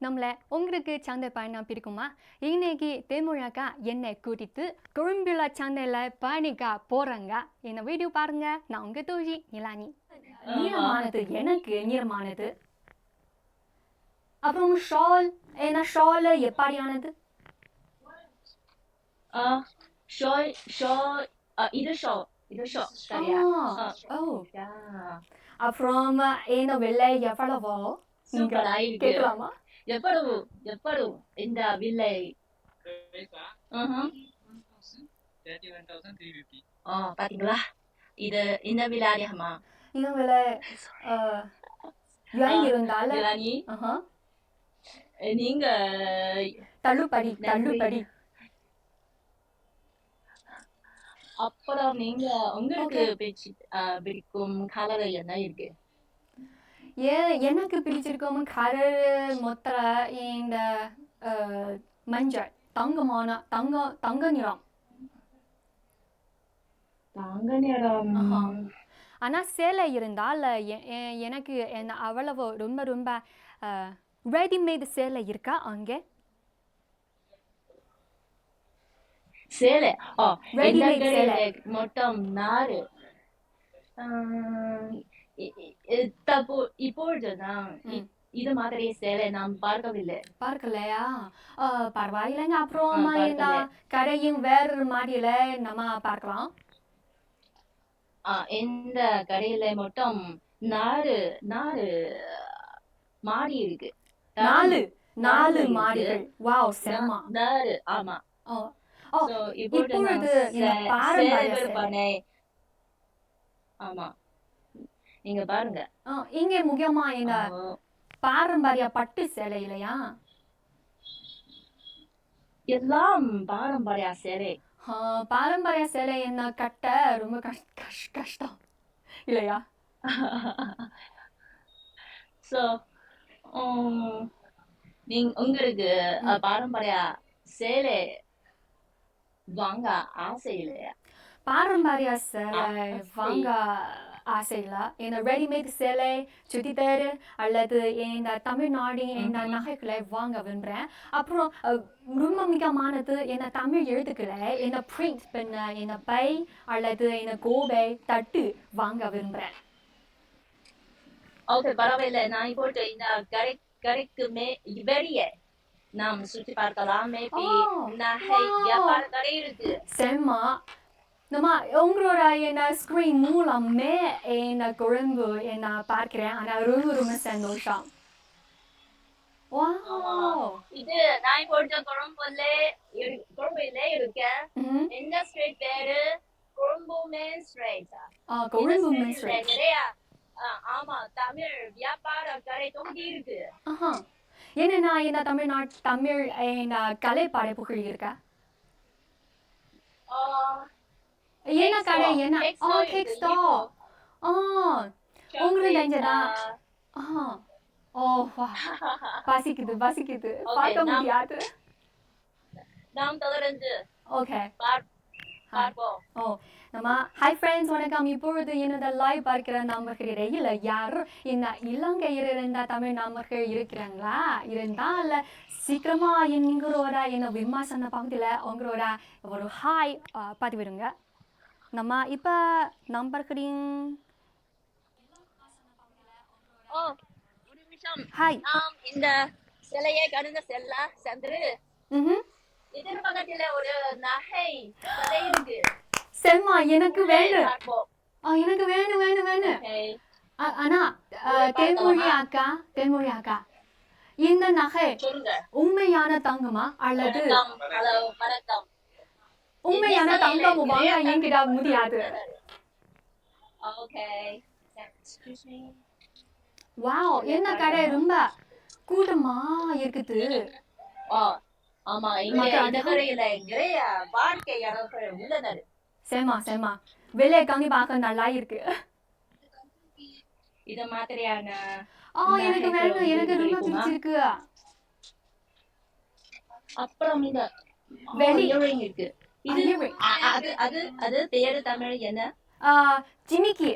நம்மள உங்களுக்கு சந்தை பயணம் பிடிக்குமா இன்னைக்கு தேமுழக்கா என்னை கூட்டிட்டு குறும்பில சந்தையில பயணிக்க போறாங்க. இந்த வீடியோ பாருங்க. நான் உங்க தோழி நிலானி. நீளமானது எனக்கு நீளமானது அப்புறம் ஷால்? என்ன ஷால் எப்படியானது? ஷால் ஷால் இது ஷால் இது ஷால் சரியா? ஆ, ஓ. அப்புறம் இந்த விலை எவ்வளவோ? கேட்கலாமா? எவ்வளவு எவ்வளவு? இந்த விலை? Price ah, ம்ஹும். 31,350. ஆ பாத்தீங்களா? இது இந்த விலை அதிகமா? இந்த விலை இருந்தால நீங்க தள்ளுபடி. தள்ளுபடி. அப்புறம் நீங்க உங்களுக்கு பிடிக்கும் கலர் என்ன இருக்கு? ஏன் எனக்கு பிடிச்சிருக்கும் கலர் மொத்த இந்த மஞ்சள். தங்கமான தங்க தங்க நிறம். தாங்க நிறம். ஆஹா. ஆனா சேலை இருந்தால் எனக்கு என்ன அவ்வளவு ரொம்ப ரொம்ப ரெடிமேட் சேலை இருக்கா அங்கே? சேலை? ஓ கடையில சேலை. மொத்தம் நாலு. தப்போ- இப்பொழுதுதான். இது மாதிரி சேலை நாம் பார்க்கவில்லை. பார்க்கலையா? பரவாயில்லைங்க. அப்புறம் இந்த. கடையும் வேறு மாதிரில நம்ம பார்க்கலாம்? இந்த கடையில மொத்தம் நாலு நாலு மாடி இருக்கு. நாலு நாலு. மாடிகள். வாவ் செம்ம. நாலு ஆமா. ஓ இப்பொழுது பாரம்பரிய. ஆமா. நீங்க பாருங்க. இங்கே முக்கியமா ஆ, பாரம்பரிய பட்டு சேலை இல்லையா? எல்லாம் பாரம்பரிய சேலை. பாரம்பரிய சேலை என்ன? கட்ட? ரொம்ப கஷ் கஷ் கஷ்டம். இல்லையா? ஸோ நீங்க உங்களுக்கு பாரம்பரிய சேலை வாங்க ஆசை இல்லையா? பாரம்பரிய சேலை. வாங்க ஆசை இல்லை இந்த ரெடிமேட் சேலை சுடிதார் அல்லது இந்த தமிழ்நாடு இந்த நகைகளை வாங்க விரும்புகிறேன் அப்புறம் ரொம்ப முக்கியமானது இந்த தமிழ் எழுத்துக்களை இந்த பிரிண்ட் பண்ண இந்த பை அல்லது இந்த கோவை தட்டு வாங்க விரும்புகிறேன் ஓகே பரவாயில்லை. நான் இப்போது இந்த கடை கடைக்கு மே வெளியே நாம் சுற்றி பார்க்கலாம். மேபி Oh, நகை. வியாபார கடை இருக்கு. செம்ம. நம்ம உங்களோட என்ன ஸ்க்ரீன் மூலமே என்ன குழம்பு என்ன பார்க்கிறேன். ஆனால் ரொம்ப ரொம்ப சந்தோஷம். இது நான் இப்பொழுது கொழும்புல கொழும்புல இருக்கேன். ம் இந்த ஸ்ட்ரீட் பேரு? கொழும்பு மெயின் ஸ்ட்ரீட் ஆ கொழும்பு மின்ஸ்ரீ நிறைய ஆ, ஆமா தமிழ் வியாபார கடை இருக்கு. என்னன்னா இந்த தமிழ்நாட்டு தமிழ் இந்த கலை படைப்புகள் இருக்கா ஆ, என்ன Cake கடை store. என்ன Cake ஆ store கேக் இருக்கு, ஸ்டால் ஆ உங்களுக்கு chocolate, தெரிஞ்சதா ஆ, ஆ. ஓ வா. பசிக்குது பசிக்குது. Okay, பார்க்க நாம்- முடியாது. நாம் தொடர்ந்து ஓகே ஓ நம்ம ஹாய் ஃப்ரெண்ட்ஸ் வணக்கம். இப்பொழுது என்னோட லைவ் பார்க்கிற நம்பர்கள் இடையில் யார்? இந்த இலங்கையில் இருந்த தமிழ் நம்பர்கள் இருக்கிறாங்களா? இருந்தால் சீக்கிரமா எங்களோட என்ன விமர்சன பகுதியில் உங்களோட ஒரு ஹாய் பதிவிடுங்க. நம்ம இப்போ ஒரு நிமிஷம். ஹாய் இந்த சிலையை கடந்து செல்ல சென்று ம் இதன் பக்கத்துல ஒரு நகை கடை இருக்கு. செம்மா எனக்கு வேணும் எனக்கு வேணும் வேணும் வேணும் ஆனா தென்மொழி அக்கா தென்மொழி அக்கா. இந்த நகை உண்மையான தங்கமா அல்லது உண்மையான தங்கம் வாங்க என்கிட்ட முடியாது வாவ் என்ன கடை? ரொம்ப கூட்டமா இருக்குது. ஆமா இங்க இந்த. கடையில சேமா சேமா விலை கண்டிப்பாக நல்லா இருக்கு இது மாதிரியான ஆ எனக்கு வேணும் எனக்கு ரொம்ப? பிடிச்சிருக்கு. அப்புறம் இந்த வெளி. இயரிங் இருக்கு. இது அது அது அது பேரு தமிழ் என்ன ஜிமிக்கி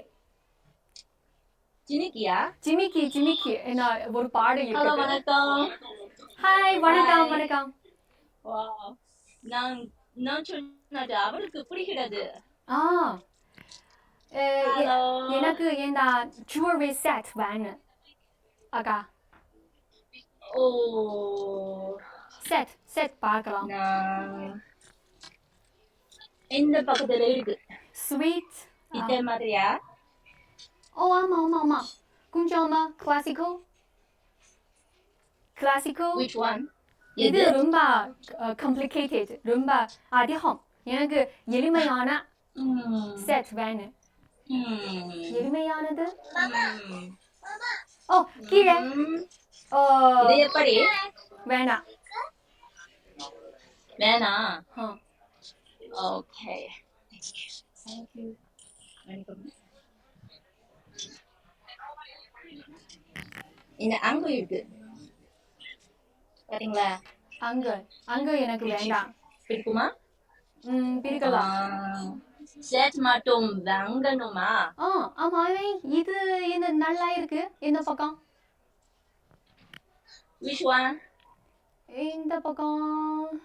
ஜினிக்கியா ஜிமிக்கி ஜிமிக்கி என்ன ஒரு பாடு ஹலோ வணக்கம் ஹாய் வணக்கம். வணக்கம் வா நான் நான் சொன்னது அவளுக்கு பிடிக்கிறது ஆ எனக்கு இந்த ஜுவல்லரி செட் வேணும் அக்கா ஓ செட் செட் பார்க்கலாம் இந்த பக்கத்துல இருக்கு? ஸ்வீட் இதே மாதிரியா? ஓ ஆமா ஆமா ஆமா. கொஞ்சமா கிளாசிக்கல் கிளாசிக்கல் which one? இது ரொம்ப காம்ப்ளிகேட்டட் ரொம்ப அதிகம். எனக்கு எளிமையான செட் வேணும் எளிமையானது. ஓ கீழே. ஓ. இது எப்படி? வேணாம். வேணாம். ஓகே இந்த அங்கு இருக்கு. பாத்தீங்களா? அங்க அங்க எனக்கு வேண்டாம். பிடிக்குமா ம் பிரிக்கலாம். செட் மட்டும் வாங்கணுமா? ஆ ஆமா இது இந்த நல்லா இருக்கு? இந்த பக்கம்? Which one? இந்த பக்கம்.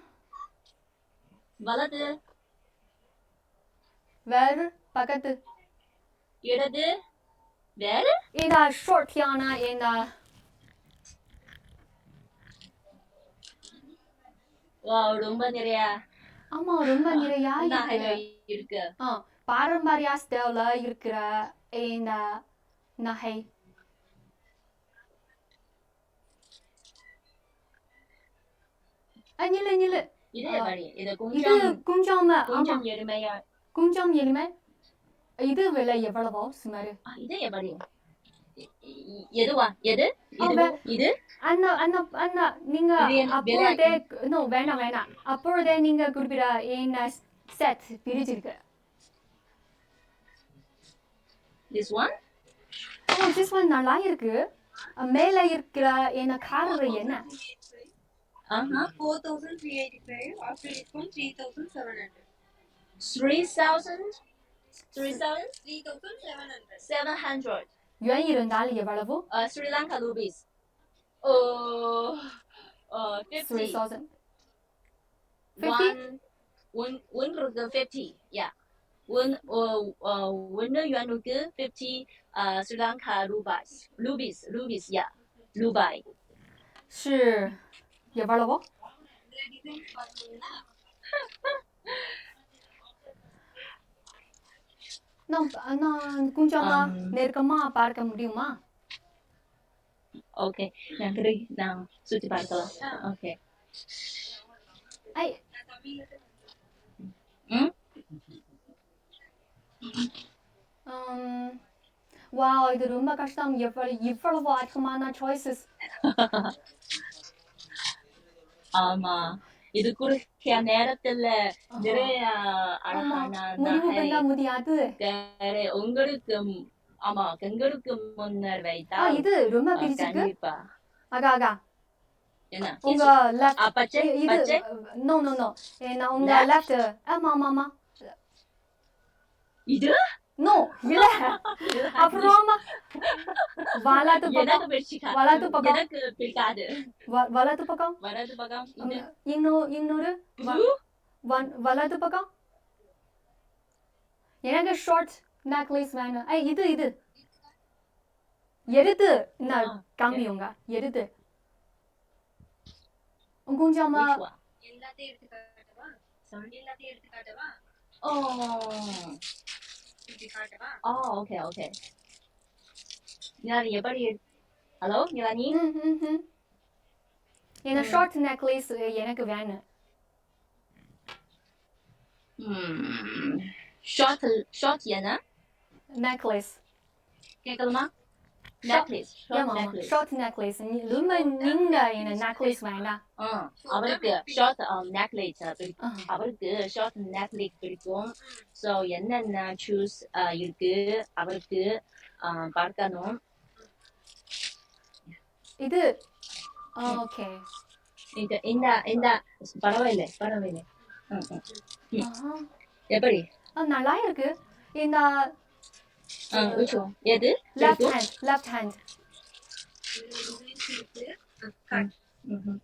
வலது. வேறு? பக்கத்து. இடது? வேறு? இந்த ஷார்ட்யான இந்த வா ரொம்ப நிறைய. ஆமா ரொம்ப நிறைய இருக்கு. ஆ பாரம்பரிய ஸ்டைல இருக்கிற இந்த நகை. ஆ, நில்லு நில்லு. இது இது இது கொஞ்சம் கொஞ்சம் ஆமா. கொஞ்சம் எளிமை. இது விலை எவ்வளவோ சுமார்? இது இ- எதுவா? எது? இது அண்ணா அண்ணா அண்ணா நீங்க அப்பொழுதே நோ வேணாம் வேணாம் அப்பொழுதே நீங்க குறிப்பிட என்ன செட் பிரிச்சிருக்கு? This one? Oh this one நல்லா இருக்கு மேல இருக்கிற என்ன காரர் என்ன? ஆஹா. 4,385 after discount 3,700. 3,000 3,700 yuan 700. 달러 에발라부? Uh, Sri Lanka rupees. Uh, uh, 50. 3,000. 50? 50, yeah. One, uh, uh, one yuan kroger 50 uh, Sri Lanka rupees. Rupees, rupees, yeah. Rubai. 是也玩了不？ நான் நான் கொஞ்சமா நெருக்கமா பார்க்க முடியுமா okay நன்றி நான் சுத்தி பார்க்கலாம் okay ஐ வாவ் இது ரொம்ப கஷ்டம் எவ்வளவு இவ்வளவு அதிகமான சாய்ஸஸ் ஆமா இது குறுகிய நேரத்துல நிறைய அழகான முடியாது. உங்களுக்கு ஆமா எங்களுக்கு முன்னர் வைத்தா இது ரொம்ப கண்டிப்பா. அகா என்ன? உங்க லெஃப்ட் இது நோ நோ நோ உங்க? லெஃப்ட் ஆமா ஆமா ஆமா. இது? நோ இல்ல அப்புறமா வலது பக்கம் எனக்கு பிடிச்சிக்காது வலது பக்கம். எனக்கு பிடிக்காது வ- வலது பக்கம் வலது பக்கம் இது இன்னும் இன்னொரு வ- blue? வ- வலது பக்கம் எனக்கு ஷார்ட் நெக்லஸ் வேணும் ஐ இது இது எடுத்து நான் காமியுங்க எடுத்து கொஞ்சமா? எல்லாத்தையும் எடுத்து காட்டவா எல்லாத்தையும் எடுத்து காட்டவா Oh. இப்படி காட்டவா Oh, okay, okay. நிலானி எப்படி ஹலோ நிலானி ம், ம், ம். இந்த ஷார்ட் நெக்லஸ் எனக்கு வேணும் ஷார்ட் ஷார்ட் என்ன நெக்லஸ் கேட்கலாமா நெக்லஸ் ஷார்ட் ஆமா நெக்லஸ் ஷார்ட் நெக்லஸ் ரொம்ப நீங்க என்ன நெக்லஸ் வேண்டாம் அவருக்கு ஷார்ட் நெக்லஸ் பிடிக்கும். அவருக்கு ஷார்ட் நெக்லஸ் பிடிக்கும் ஸோ என்னென்ன சூஸ் இருக்கு அவருக்கு பார்க்கணும் இது ஓகே இந்த இந்த இந்த பரவாயில்லை பரவாயில்லை. எப்படி நல்லா இருக்கு இந்த Um, which one? Yeah, this? Left hand, left hand. Mm-hmm.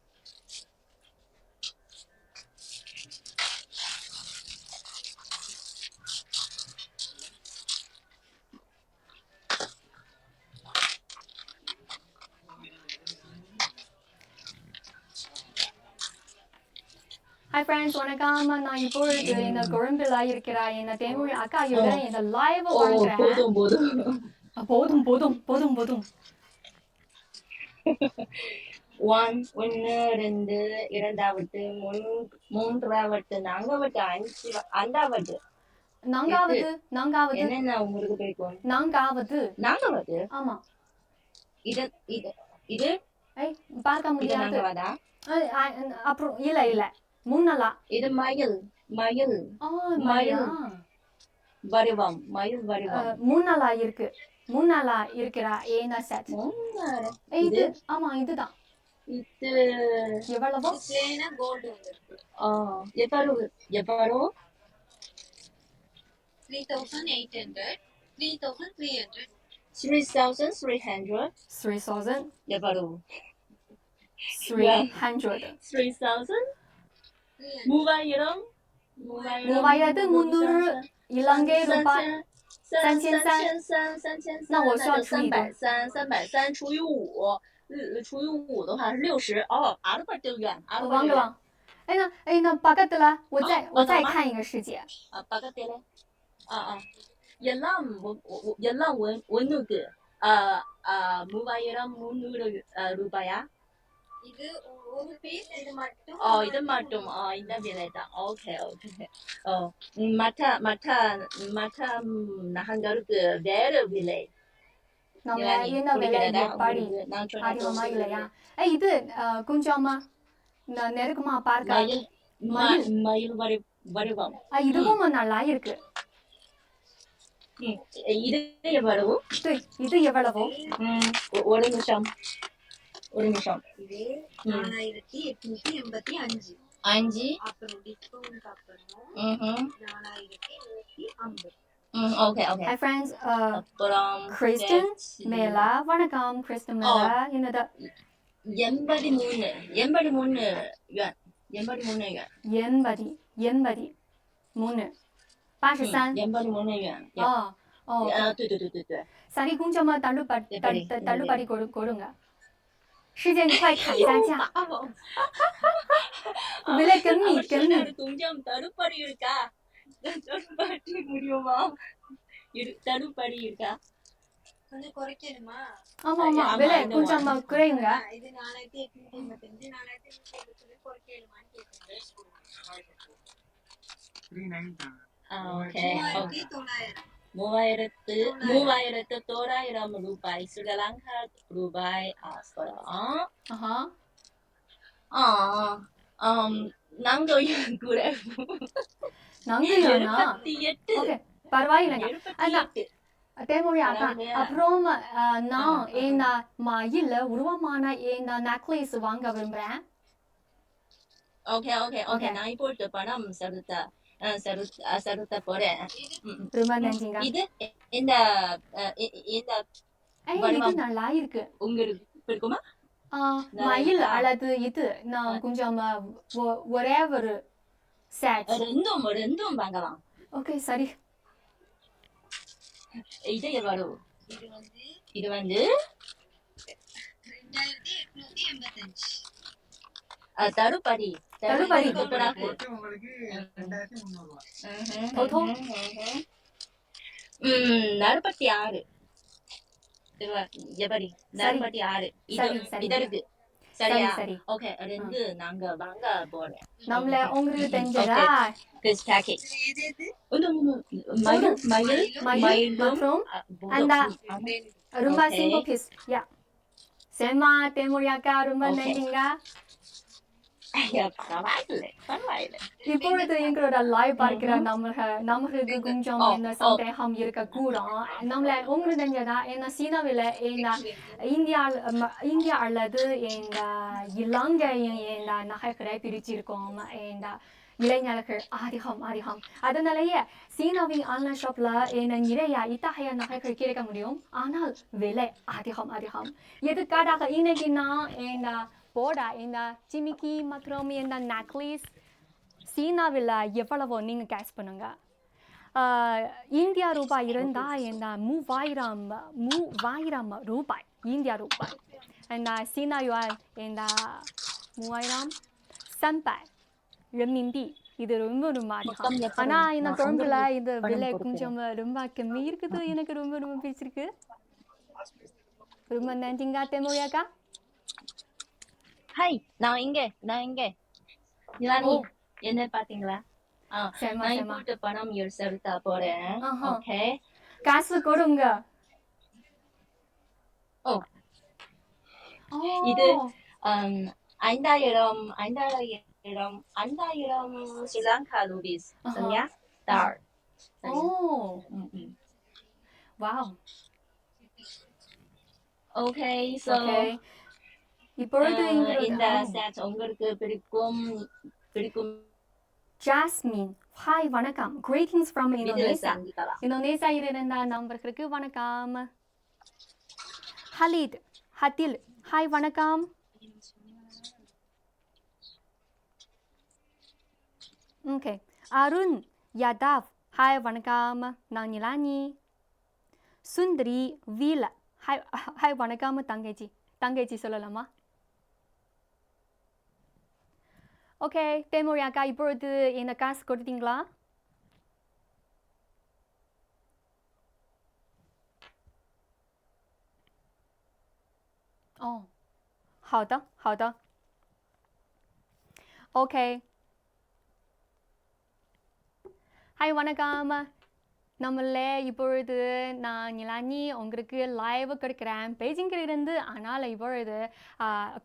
Hi friends வணக்கம் நான் இப்பொழுது இந்த கொழும்புல இருக்கிற இந்த தமிழ் அக்காயோட இந்த லைவ் போதும் போதும் போதும் போதும் போதும் ஒன் ஒன்று ரெண்டு இரண்டாவது மூன்றாவது நான்காவது அஞ்சு அஞ்சாவது. நான்காவது நான்காவது. என்னென்ன உங்களுக்கு பிடிக்கும்? நான்காவது. நான்காவது? ஆமா. இது இது இது? பார்க்க முடியாது. அப்புறம் இல்ல இல்ல. முன்னலா. இது மயில் மயில். ஆ மயில். வடிவம் மயில் வடிவம். முன்னலா இருக்கு. முன்னலா இருக்கிறா ஏனா செட். இது ஆமா இதுதான். இது எவ்வளவோ? கோல்டு எவ்வளவு எவ்வளவு three thousand eight hundred three thousand three hundred three thousand three hundred. Three thousand எவ்வளவு? த்ரீ 五百一两，五百一，一两，三千三。三千三，三千三，三千三。那我需要除以百三，三百三除以五，呃，除以五的话是六十。哦，阿勒不丢远，拉伯掉了。哎那哎那巴个得了，我再我再看一个世界。啊巴个得了，啊啊。一两我我我一两我我那个呃呃五百一两，五百一，呃两百呀。இது ஒரு பீஸ் இது மட்டும்? ஓ இது மட்டும். இந்த விலை தான் ஓகே ஓகே ஓ மற்ற மற்ற மற்ற நகங்களுக்கு வேறு விலை. நம்ம என்ன விலை? எப்படி அதிகமா இல்லையா? இது கொஞ்சமா நெருக்கமா பார்க்க. மயில் மயில். இதுவும் நல்லா இருக்கு இது எவ்வளவு? 对 இது எவ்வளவோ? ஒரு நிமிஷம். ஒரு நிமிஷம் இது நாலாயிரத்தி எட்நூத்தி எண்பத்தி அஞ்சு அஞ்சு அப்புறம் டிஸ்கவுண்ட் அப்புறம் ம்ஹும். நாலாயிரத்தி நூத்தி ஐம்பது ம் ஓகே ஓகே ஹாய் ஃப்ரெண்ட்ஸ் அப்புறம் கிறிஸ்டன் பேச்சு. மேலா வணக்கம் கிறிஸ்டன் மேலா என்னது எண்பது மூணு எண்பது மூணு யுவான் எண்பது மூணு யுவான் எண்பது எண்பது மூணு 八十三 ம், எண்பது மூணு யுவான் 哦哦 ஆ, 对对对对对 சரி கொஞ்சமா தள்ளுபடி எப்படி? தள்ளு- தள்ளுபடி கொடு கொடுங்க 世界你快砍一下价 விலை கம்மி அவர் கம்மி சொன்னாரு, கொஞ்சம் தடுப்படி இருக்கா தடுப்படி முடியுமா இரு தடுப்படி இருக்கா கொஞ்சம் குறைக்கணுமா ஆமா ஆமா ஆமா, விலை இந்த கொஞ்சமா குறையுங்க ஆ, இது நாலாயிரத்தி எட்நூத்தி எண்பத்தஞ்சு நாலாயிரத்தி நூத்தி எழுபத்தி குறைக்கணுமான்னு கேட்டேன் ஓகே மூவாயிரத்தி தொள்ளாயிரம் மூவாயிரத்து மூவாயிரத்து தோராயிரம் ரூபாய் ஸ்ரீலங்கா ரூபாய் ஆஸ்பரம் நாங்க கூட எழுபத்தி எட்டு. பரவாயில்லைங்க? அப்புறம் நான். இந்த மயில உருவமான இந்த நெக்லஸ் வாங்க விரும்புறேன். Okay okay okay. நான் இப்பொழுது பணம் செலுத்த அஹ், செலுத்த போறேன். ரொம்ப நன்றிங்க இது இந்த இந்த. நல்லா இருக்கு உங்களுக்கு பிடிக்குமா? மயில்? அல்லது இது நான் கொஞ்சம் ஒரே ஒரு செட். ரெண்டும் ரெண்டும் வாங்கலாம். ஓகே சரி. இது எவ்வளவு? இது வந்து இது வந்து ரெண்டாயிரத்தி எட்நூத்தி எண்பத்தஞ்சு. தடுப்படி. ம், நாற்பத்தி ஆறு எப்படி நாற்பத்தி ஆறு இது இருக்கு சரி சரியா சரி ஓகே ரெண்டு நாங்க வாங்க போறேன் நம்மள உங்களுக்கு தெரிஞ்சதா கிஸ் பேக்கேஜ் இது எது மயில் மயில் மயில் மயிலும் மற்றும் அஹ், பூதம். அந்த ஆமா. ரொம்ப. சிம்பிள் யா செம்மா. நன்றிங்க 哎呀，பரவாயில்லை பரவாயில்லை இப்பொழுது எங்களோட லைவ் பார்க்கிற நம்மக நமக்கு கொஞ்சம் ஓ, என்ன ஓ. சந்தேகம் இருக்கக்கூடும் நம்மள உங்களுக்கு தெரிஞ்சதா என்ன சீனாவில் இந்த இந்தியா இந்தியா அல்லது இந்த இலங்கையின் இந்த நகைகளை பிரிச்சிருக்கோம் இந்த இளைஞர்கள் அதிகம் அதிகம் அதனாலேயே சீனாவின் ஆன்லைன் ஷாப்ல என்ன நிறைய இத்தகைய நகைகள் கிடைக்க முடியும் ஆனால் விலை அதிகம் அதிகம் எதுக்காக இன்னைக்கு நான் இந்த போட. இந்த ஜிமிக்கி மற்றும் இந்த நெக்லஸ் சீனாவில் எவ்வளவோ நீங்கள் கேஷ் பண்ணுங்க. ஆஹ், இந்தியா ரூபாய் இருந்தால் இந்த மூவாயிரம் மூவாயிரம் ரூபாய். இந்தியா ரூபாய். இந்த சீனா யுவான் இந்த மூவாயிரம்? சம்பாய் ரெமிந்தி இது ரொம்ப ரொம்ப அதிகம்? ஆனால் இந்த குழம்புல இந்த விலை. கொஞ்சம் ரொம்ப கம்மி இருக்குது. எனக்கு ரொம்ப ரொம்ப பிடிச்சிருக்கு. ரொம்ப நன்றிங்க தெமோயாக்கா. ஹாய் நான் இங்க நான் இங்க. நிலானி. என்ன பாத்தீங்களா நான் போட்டு பணம் செலுத்த போறேன். ஓகே. காசு கொடுங்க. ஓ. இது ஐந்தாயிரம் ஐந்தாயிரம் ஐந்தாயிரம் ஸ்ரீலங்கா ரூபீஸ். சரியா? தார். ஓ. வாவ். Okay okay. இப்பொழுது இந்த செட் உங்களுக்கு பிடிக்கும் பிடிக்கும். ஜாஸ்மின் ஹாய் வணக்கம். கிரீட்டிங்ஸ் ஃப்ரம் இந்தோனேசியா இந்தோனேசியா இருந்த நண்பர்களுக்கு வணக்கம். ஹலீத் ஹத்தில் ஹாய் வணக்கம். ஓகே அருண் யாதவ் ஹாய் வணக்கம். நான் நிலானி சுந்தரி வீல ஹாய் ஹாய் வணக்கம் தங்கச்சி. தங்கச்சி சொல்லலாமா? Okay, Demoria kayboldu gas gaz gördün la. Oh, 好的，好的。OK，还有我那个么？நம்மளே இப்பொழுது நான் நிலானி உங்களுக்கு லைவ் கொடுக்குறேன். பெய்ஜிங்கில் இருந்து ஆனால் இப்பொழுது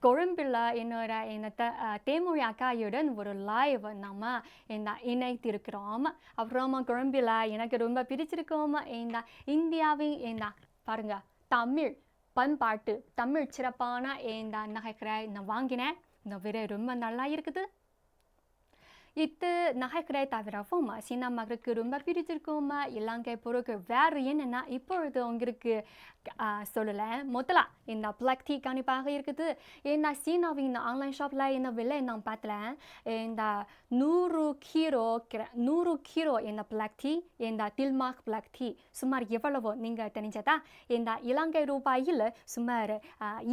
கொழும்பில் என்னோட என்ன த தேமொழி அக்காயுடன் ஒரு லைவ் நம்ம இந்த இணைத்திருக்கிறோம். அப்புறமா கொழும்பில் எனக்கு ரொம்ப பிடிச்சிருக்கோம் இந்த இந்தியாவின் இந்த பாருங்க தமிழ் பண்பாட்டு தமிழ் சிறப்பான இந்த நகைக்கிற நான் வாங்கினேன். இந்த விரை ரொம்ப நல்லா இருக்குது. இது நகைக்கடை தவிரவும் சீனா மகளுக்கு ரொம்ப பிடிச்சிருக்கும் இலங்கை பொருட்கள் வேறு என்னென்னா இப்பொழுது உங்களுக்கு சொல்லலை. முதல்ல இந்த பிளாக் டீ கணிப்பாக இருக்குது. இந்த சீனாவின் ஆன்லைன் ஷாப்பில் இந்த விலை நான் பார்த்தல இந்த நூறு கீரோ கிர- நூறு கீரோ இந்த பிளாக் டீ இந்த தில்மாக் பிளாக் டீ சுமார் எவ்வளவோ நீங்கள் தெரிஞ்சதா? இந்த இலங்கை ரூபாயில் சுமார்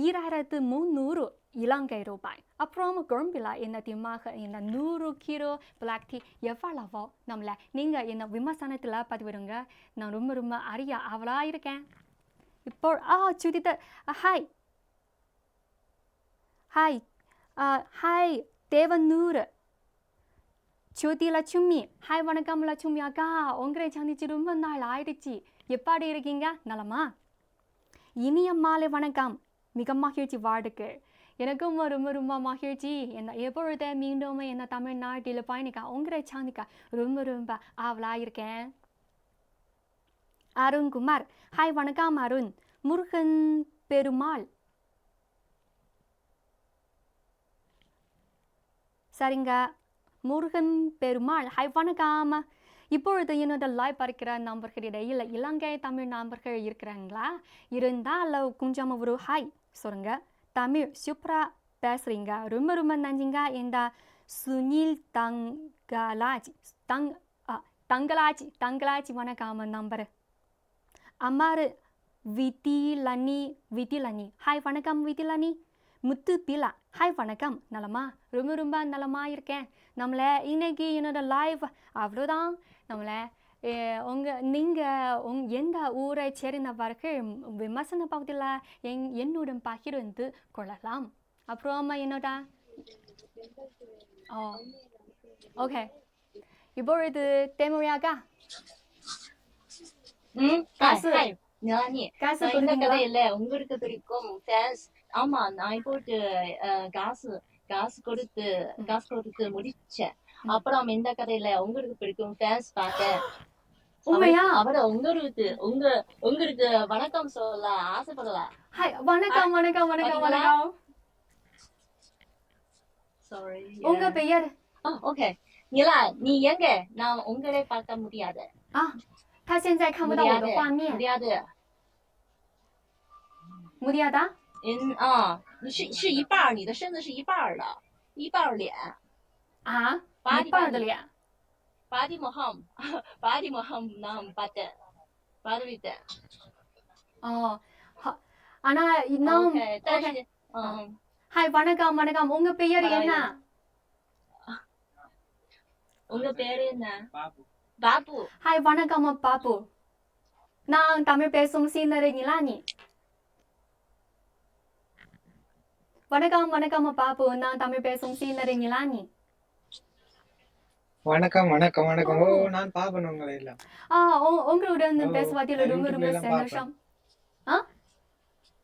ஈராயிரத்து முந்நூறு இலங்கை ரூபாய் அப்புறம் கொழும்பில் இந்த திமாக இந்த நூறு கிலோ பிளாக் டீ எவ்வளவோ? நம்மளை நீங்கள் என்ன விமர்சனத்தில் பதிவிடுங்க. நான் ரொம்ப ரொம்ப அறிய அவளாக இருக்கேன். இப்போ ஆ சுதித ஹாய் ஹாய் ஹாய் தேவநூறு. ஜோதி லட்சுமி. ஹாய் வணக்கம் லட்சுமி அக்கா. உங்களை சந்திச்சு ரொம்ப நாள் ஆயிடுச்சு. எப்படி இருக்கீங்க? நலமா? இனிய மாலை வணக்கம். மிக மகிழ்ச்சி வாடுக்கு எனக்கும் ரொம்ப ரொம்ப மகிழ்ச்சி. என்ன எப்பொழுது மீண்டும் என்ன தமிழ்நாட்டில் பயணிக்க உங்களை சாந்திக்கா ரொம்ப ரொம்ப ஆவலாக இருக்கேன் அருண்குமார். ஹாய் வணக்கம் அருண். முருகன் பெருமாள். சரிங்க. முருகன் பெருமாள். ஹாய் வணக்கம். இப்பொழுது என்னோட லைவ் பார்க்கிற நம்பர்களிடையில் இலங்கை தமிழ் நம்பர்கள் இருக்கிறாங்களா? இருந்தால் கொஞ்சம் ஒரு ஹாய் சொல்லுங்க. தமிழ் சுப்ரா பேசுகிறீங்க ரொம்ப ரொம்ப நன்றிங்க. இந்த சுனில் தங்கலாஜ் தங் தங்கலாஜ் தங்கலாஜ் வணக்கம் நம்பர் அம்மாரு விதிலனி விதிலனி. ஹாய் வணக்கம் விதிலனி. முத்து பிலா. ஹாய் வணக்கம். நலமா? ரொம்ப ரொம்ப நலமாக இருக்கேன். நம்மளை இன்னைக்கு என்னோடய லைவ் அவ்வளோதான் நம்மளை உங்க நீங்கள் உங் எந்த ஊரை சேர்ந்தவர்கள் விமர்சன பகுதியில் என் என்னுடன் பகிர்ந்து கொள்ளலாம்? அப்புறம் என்னோட? Oh okay. இப்பொழுது தேமொழியாக? காசு. காசு கடையில உங்களுக்கு பிடிக்கும் ஆமா நான் அஹ், காசு காசு கொடுத்து காசு கொடுத்து முடிச்சேன். அப்புறம் இந்த கதையில உங்களுக்கு பிடிக்கும் ஃபேன்ஸ் பார்த்தேன் உண்மையா அவரை உங்களுக்கு உங்க உங்களுக்கு வணக்கம் சொல்ல ஆசைப்படல ஹாய் வணக்கம் வணக்கம் வணக்கம் பாத்தீங்களா? வணக்கம் சாரி உங்க பெயர் ஓகே நிலா நீ எங்க நான் உங்களை பார்க்க முடியாது 啊，他现在看不到我的画面， முடியாது 穆迪亚达。 嗯啊，你是是一半儿，你的身子是一半儿的，一半儿脸。 啊， பாதி 一半儿的 பாதி. 脸。 பாதி முகம் பாதி முகம் நான் பார்த்தேன். பார்வையிட்டேன். ஆனா இன்னும் ஹாய் வணக்கம் வணக்கம். உங்க பெயர் என்ன? உங்க பேரு என்ன? பாபு. ஹாய் வணக்கம் பாபு. நான் தமிழ் பேசும் சீனரிங்களா நீ? வணக்கம் வணக்கம் பாபு. நான் தமிழ் பேசும் சீனரிங்களா நீ? வணக்கம் வணக்கம் வணக்கம். ஓ நான் பாப்பேன் உங்களை எல்லாம். ஆ உ- உங்களுடன் ஓ, பேசுவதில் நான் ரொம்ப ரொம்ப சந்தோஷம்.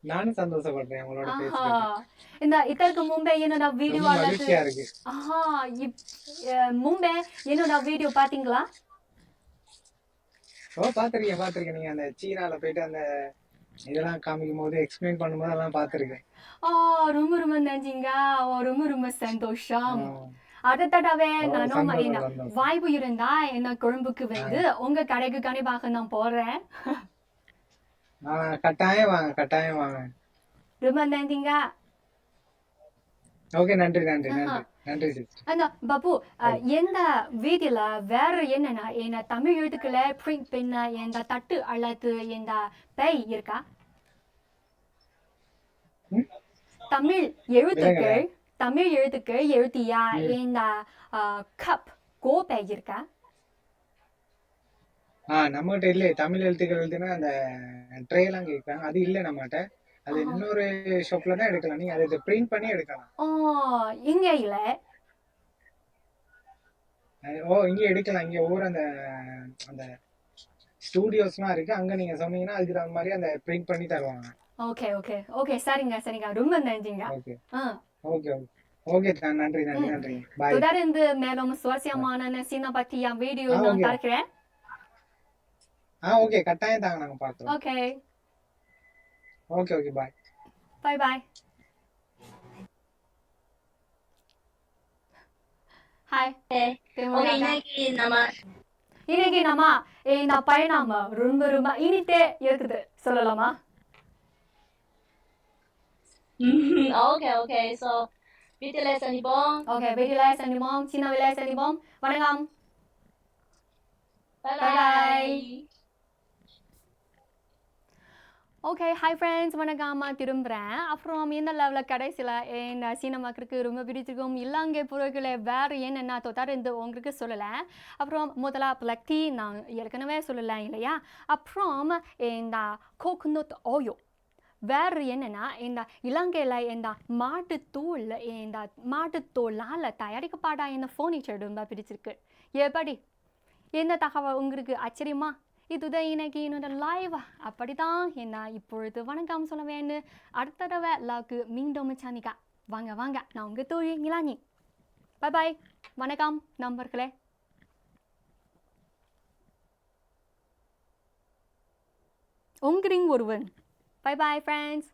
நானும் சந்தோஷப்படுறேன் உங்களோட பேசுறது இந்த இதற்கு முன்பே என்னோட வீடியோ மகிழ்ச்சியா இருக்கு. ஆஹா முன்பே என்னோட வீடியோ பாத்தீங்களா? ஓ பாத்திருக்கேன் பாத்திருக்கேன். நீங்க அந்த சீனால போயிட்டு அந்த இதெல்லாம் காமிக்கும் போது எக்ஸ்பிளைன் பண்ணும்போது அதெல்லாம் பாத்திருக்கேன். ஆ ரொம்ப ரொம்ப நன்றிங்க. ரொம்ப ரொம்ப சந்தோஷம். அடுத்த தடவை நானும். வாய்ப்பு இருந்தா என்ன கொழும்புக்கு வந்து உங்க கடைக்கு கண்டிப்பாக நான் போறேன். கட்டாயம் வாங்க கட்டாயம் வாங்க. ரொம்ப நன்றிங்க. ஓகே நன்றி நன்றி. நன்றி பாபு எந்த வீதியில வேற என்னன்னா என்ன தமிழ் எழுத்துக்களை பிரிண்ட் பண்ண எந்த தட்டு அல்லது எந்த பை இருக்கா? தமிழ் எழுத்துக்கள் தமிழ் எழுத்துக்கள் எழுத்தியா இந்த கப் கோப்பை இருக்கா? ஆ நம்மகிட்ட இல்ல. தமிழ் எழுத்துக்கள் எழுதுனா அந்த ட்ரே எல்லாம் கேட்கறாங்க அது இல்ல நம்மகிட்ட. அது இன்னொரு ஷாப்ல தான் எடுக்கலாம். நீங்க அதை பிரிண்ட் பண்ணி எடுக்கலாம். ஓ இங்க இல்ல. ஓ இங்க எடுக்கலாம். இங்க ஒவ்வொரு அந்த அந்த ஸ்டூடியோஸ்லாம் இருக்கு. அங்க நீங்க சொன்னீங்கன்னா அதுக்கு தகுந்த மாதிரி அந்த பிரிண்ட் பண்ணி தருவாங்க. Okay okay. ஓகே சரிங்க சரிங்க. ரொம்ப நன்றிங்க. ஓகே. ஆ. Okay okay. ஓகே நன்றி நன்றி நன்றி. பாய் தொடர்ந்து மேலும் சுவாரஸ்யமான சீன பற்றிய வீடியோ நான். பார்க்கிறேன். ஆ ஓகே. கட்டாயம் தாங்க நாங்க பாக்குறோம் okay. Okay okay. Bye bye bye hi இன்னைக்கு நம்ம இன்னைக்கு நம்ம இந்த பயணம் ரொம்ப ரொம்ப இனித்தே இருக்குது. சொல்லலாமா? ஓகே ஓகே சோ வீட்டுல சந்திப்போம் ஓகே வீட்டில சந்திப்போம் சின்ன விலை சந்திப்போம் வணக்கம். பாய் ஓகே ஹாய் ஃப்ரெண்ட்ஸ் வணக்கம் திரும்புகிறேன் அப்புறம் இந்த லெவலில் கடைசியில் இந்த சீன மக்களுக்கு ரொம்ப பிடிச்சிருக்கும்? இல்லாங்க பொருட்களை வேறு என்னென்ன தொடர்ந்து உங்களுக்கு சொல்லலை. அப்புறம் முதல்ல பிளாக் டீ நான் ஏற்கனவே சொல்லலை இல்லையா? அப்புறம் இந்த கோகனட் ஓயோ வேறு என்னென்னா இந்த இலங்கையில் இந்த மாட்டுத்தூள் இந்த மாட்டுத்தூளால் தயாரிக்கப்பட்ட இந்த ஃபர்னிச்சர் ரொம்ப பிடிச்சிருக்கு. எப்படி எந்த தகவல் உங்களுக்கு? ஆச்சரியமா? இதுதான் இன்னைக்கு என்னோட லைவ் அப்படிதான் என்ன இப்பொழுது வணக்கம் சொல்ல வேண்டும் அடுத்த தடவை லாக்கு மீண்டும் சந்திக்கா. வாங்க வாங்க நான் உங்கள் தோழி நிலானி பாய் பாய் வணக்கம் நம்பர்களே உங்களின் ஒருவன். Bye bye friends